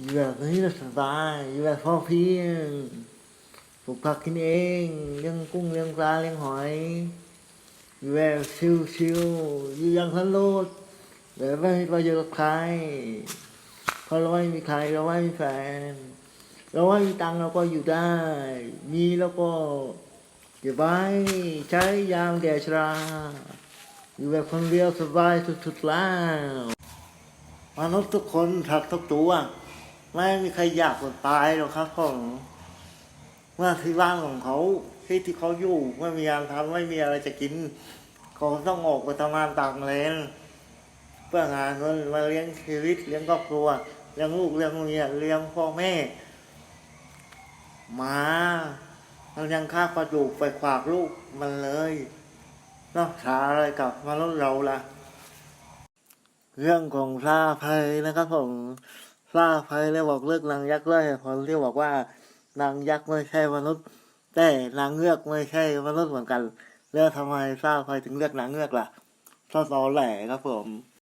อยู่แบบนี้เราสบายอยู่แบบพ่อเพียงปลูกผักกินเองเลี้ยงกุ้งเลี้ยงปลาเลี้ยงหอยอยู่แบบชิวๆอยู่อย่างสนุกแบบไม่มีประโยชน์กับใครเพราะเราไม่มีใครเราไม่มีแฟน เราไม่มีตังเราก็อยู่ได้ มีแล้วก็เก็บไว้ใช้ยามแก่ชราอยู่แบบคนเดียวสบายสุดๆแล้วมนุษย์ทุกคนทักทุกตัว ไม่มีใครอยากคนตายหรอกครับผมเมื่อที่บ้านของเขาที่ที่เขาอยู่ไม่มีงานทำไม่มีอะไรจะกินเขาต้องออกไปทำงานต่างแดนเพื่อหาเงินมาเลี้ยงชีวิตเลี้ยงครอบครัวเลี้ยงลูกเลี้ยงเมียเลี้ยงพ่อแม่มามันยังฆ่าปลาดุกไปขวากลูกมันเลยนอกจาอะไรกับมนุษย์เราล่ะ เรื่องของซาภัยนะครับผม ซาภัยเลยบอกเลิกนางยักษ์เลยพอที่บอกว่านางยักษ์ไม่ใช่มนุษย์ แต่นางเงือกไม่ใช่มนุษย์เหมือนกัน แล้วทำไมซาภัยถึงเลือกนางเงือกล่ะซาตอแหลครับผม